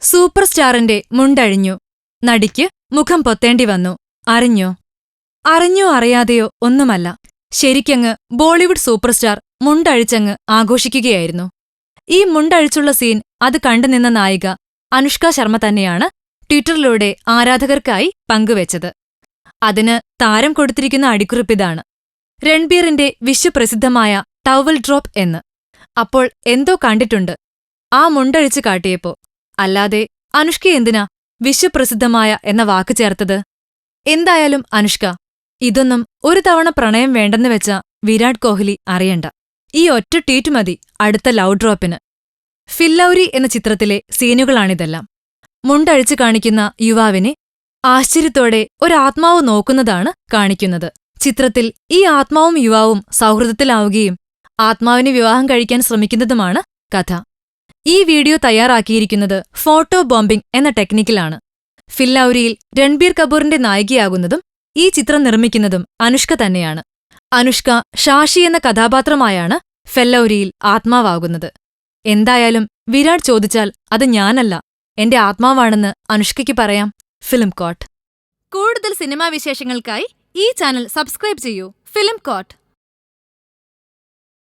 Super സ്റ്റാറിന്റെ മുണ്ടഴിഞ്ഞു. നടിക്ക് മുഖം പൊത്തേണ്ടി വന്നു. അറിഞ്ഞോ? അറിഞ്ഞോ അറിയാതെയോ ഒന്നുമല്ല. ശരിക്കങ്ങ് ബോളിവുഡ് സൂപ്പർ സ്റ്റാർ മുണ്ടഴിച്ചങ്ങ് ആഘോഷിക്കുകയായിരുന്നു. ഈ മുണ്ടഴിച്ചുള്ള സീൻ അത് കണ്ടുനിന്ന നായിക അനുഷ്ക ശർമ്മ തന്നെയാണ് ട്വിറ്ററിലൂടെ ആരാധകർക്കായി പങ്കുവച്ചത്. അതിന് താരം കൊടുത്തിരിക്കുന്ന അടിക്കുറിപ്പിതാണ് രൺബീറിന്റെ വിശ്വപ്രസിദ്ധമായ ടവൽ ഡ്രോപ്പ് എന്ന്. അപ്പോൾ എന്തോ കണ്ടിട്ടുണ്ട്. ആ മുണ്ടഴിച്ചു കാട്ടിയപ്പോ. അല്ലാതെ അനുഷ്ക എന്തിനാ വിശ്വപ്രസിദ്ധമായ എന്ന വാക്ക് ചേർത്തത്? എന്തായാലും അനുഷ്ക ഇതൊന്നും ഒരു തവണ പ്രണയം വേണ്ടെന്ന് വെച്ച വിരാട് കോഹ്ലി അറിയണ്ട. ഈ ഒറ്റ ട്വീറ്റ് മതി അടുത്ത ലവ് ഡ്രോപ്പിന്. ഫില്ലൗരി എന്ന ചിത്രത്തിലെ സീനുകളാണിതെല്ലാം. മുണ്ടഴിച്ചു കാണിക്കുന്ന യുവാവിനെ ആശ്ചര്യത്തോടെ ഒരാത്മാവ് നോക്കുന്നതാണ് കാണിക്കുന്നത്. ചിത്രത്തിൽ ഈ ആത്മാവും യുവാവും സൗഹൃദത്തിലാവുകയും ആത്മാവിനെ വിവാഹം കഴിക്കാൻ ശ്രമിക്കുന്നതുമാണ് കഥ. ഈ വീഡിയോ തയ്യാറാക്കിയിരിക്കുന്നത് ഫോട്ടോ ബോംബിംഗ് എന്ന ടെക്നിക്കിലാണ്. ഫില്ലൌരിയിൽ രൺബീർ കപൂറിന്റെ നായികയാകുന്നതും ഈ ചിത്രം നിർമ്മിക്കുന്നതും അനുഷ്ക തന്നെയാണ്. അനുഷ്ക ഷാഷി എന്ന കഥാപാത്രമായാണ് ഫെല്ലൌരിയിൽ ആത്മാവാകുന്നത്. എന്തായാലും വിരാട് ചോദിച്ചാൽ അത് ഞാനല്ല എന്റെ ആത്മാവാണെന്ന് അനുഷ്കയ്ക്ക് പറയാം ഫിലിം കോട്ട്. കൂടുതൽ സിനിമാ വിശേഷങ്ങൾക്കായി ഈ ചാനൽ സബ്സ്ക്രൈബ് ചെയ്യൂ ഫിലിം കോട്ട്.